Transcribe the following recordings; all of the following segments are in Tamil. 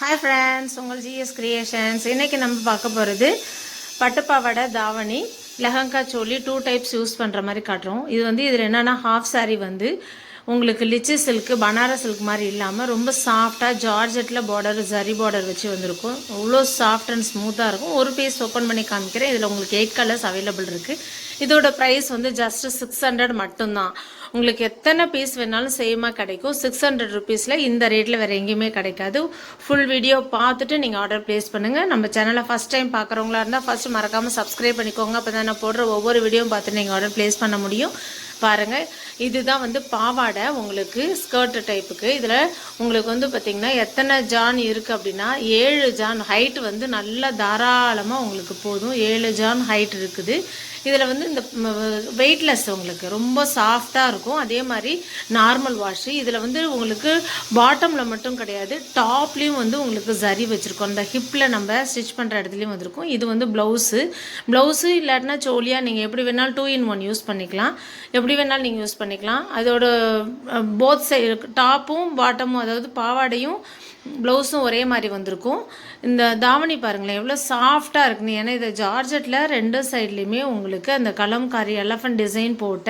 ஹாய் ஃப்ரெண்ட்ஸ் உங்கள் ஜிஎஸ் கிரியேஷன்ஸ் இன்றைக்கி நம்ம பார்க்க போகிறது பட்டுப்பாவடை தாவணி lehenga choli two types use பண்ணுற மாதிரி காட்டுறோம். இது வந்து இதில் என்னென்னா ஹாஃப் saree வந்து உங்களுக்கு லிச்சி சில்க்கு பனாரஸ் சில்க் மாதிரி இல்லாமல் ரொம்ப சாஃப்டாக ஜார்ஜெட்டில் பார்டர் ஜரி பார்டர் வச்சு வந்திருக்கும். அவ்வளோ சாஃப்ட் அண்ட் ஸ்மூத்தாக இருக்கும். ஒரு பீஸ் ஓப்பன் பண்ணி காமிக்கிறேன். இதில் உங்களுக்கு எயிட் கலர்ஸ் அவைலபிள் இருக்குது இதோட ப்ரைஸ் வந்து ஜஸ்ட் சிக்ஸ் ஹண்ட்ரட் மட்டும்தான். உங்களுக்கு எத்தனை பீஸ் வேணாலும் சேமாக கிடைக்கும். சிக்ஸ் ஹண்ட்ரட் ருபீஸில் இந்த ரேட்டில் வேறு எங்கேயுமே கிடைக்காது. ஃபுல் வீடியோ பார்த்துட்டு நீங்கள் ஆர்டர் ப்ளேஸ் பண்ணுங்கள் நம்ம சேனலை ஃபஸ்ட் டைம் பார்க்குறவங்களா இருந்தால் ஃபஸ்ட்டு மறக்காமல் சப்ஸ்கிரைப் பண்ணிக்கோங்க. அப்போ தான் நான் போடுற ஒவ்வொரு வீடியோவும் பார்த்து நீங்கள் ஆர்டர் ப்ளேஸ் பண்ண முடியும். பாருங்கள் இதுதான் வந்து பாவாடை உங்களுக்கு ஸ்கர்ட் டைப்புக்கு இதில் உங்களுக்கு வந்து பார்த்திங்கன்னா எத்தனை ஜான் இருக்குது அப்படின்னா ஏழு ஜான் ஹைட் வந்து நல்லா தாராளமாக உங்களுக்கு போதும். ஏழு ஜான் ஹைட் இருக்குது. இதில் வந்து இந்த வெயிட்லெஸ் உங்களுக்கு. ரொம்ப சாஃப்டாக இருக்கும். அதே மாதிரி நார்மல் வாஷு இதில் வந்து உங்களுக்கு பாட்டமில் மட்டும் கிடையாது. டாப்லேயும் வந்து உங்களுக்கு சரி வச்சுருக்கோம். இந்த ஹிப்பில் நம்ம ஸ்டிச் பண்ணுற இடத்துலையும் வந்திருக்கும். இது வந்து ப்ளவுஸு ப்ளவுஸு இல்லாட்டினா சோலியாக நீங்கள் எப்படி வேணாலும் டூ இன் ஒன் யூஸ் பண்ணிக்கலாம். எப்படி வேணாலும் நீங்கள் யூஸ் பண்ணிக்கலாம். அதோட போத் சைடு டாப்பும் பாட்டமும் அதாவது பாவாடையும் ப்ளவுஸும் ஒரே மாதிரி வந்திருக்கும். இந்த தாவணி பாருங்களேன் எவ்வளோ சாஃப்டாக இருக்குன்னு ஏன்னா இதை ஜார்ஜெட்டில் ரெண்டு சைட்லேயுமே உங்களுக்கு அந்த கலம்காரி எலஃபண்ட் டிசைன் போட்ட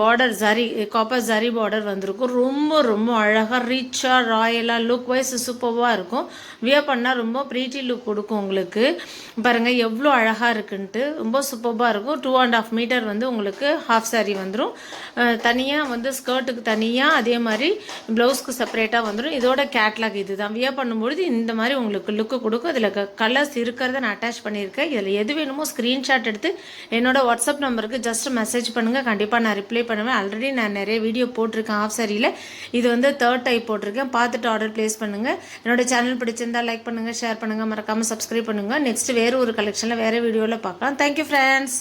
border zari copper zari border வந்திருக்கும். ரொம்ப ரொம்ப அழகாக ரிச்சாக ராயலாக லுக் வைஸ் சூப்பராக இருக்கும். வியர் பண்ணால் ரொம்ப ப்ரீட்டி லுக் கொடுக்கும் உங்களுக்கு. பாருங்கள் எவ்வளோ அழகாக இருக்குன்ட்டு. ரொம்ப சூப்பராக இருக்கும். டூ அண்ட் ஆஃப் மீட்டர் வந்து உங்களுக்கு ஹாஃப் சாரி வந்துடும் தனியாக வந்து ஸ்கர்ட்டுக்கு தனியாக அதே மாதிரி ப்ளவுஸ்க்கு செப்பரேட்டாக வந்துடும் இதோட கேட்லாக் இது தான் வியர் பண்ணும்பொழுது இந்த மாதிரி உங்களுக்கு லுக்கு கொடுக்கும். இதில் கலர்ஸ் இருக்கிறத நான் அட்டாச் பண்ணியிருக்கேன். இதில் எது வேணுமோ ஸ்க்ரீன்ஷாட் எடுத்து என்னோட வாட்ஸ்அப் நம்பருக்கு ஜஸ்ட் மெசேஜ் பண்ணுங்கள் கண்டிப்பாக நான் ரிப்ளை பண்ணுவேன். ஆல்ரெடி நான் நிறைய வீடியோ போட்டிருக்கேன் ஆஃப் சாரியில் இது வந்து தேர்ட் டைப் போட்டிருக்கேன். பார்த்துட்டு ஆர்டர் ப்ளேஸ் பண்ணுங்கள் என்னோட சேனல் பிடிச்சிருந்தா லைக் பண்ணுங்கள் ஷேர் பண்ணுங்கள் மறக்காமல் சப்ஸ்கிரைப் பண்ணுங்கள் நெக்ஸ்ட் வேறு ஒரு கலெக்ஷனில் வேறு வீடியோவில் பார்க்கலாம். Thank you friends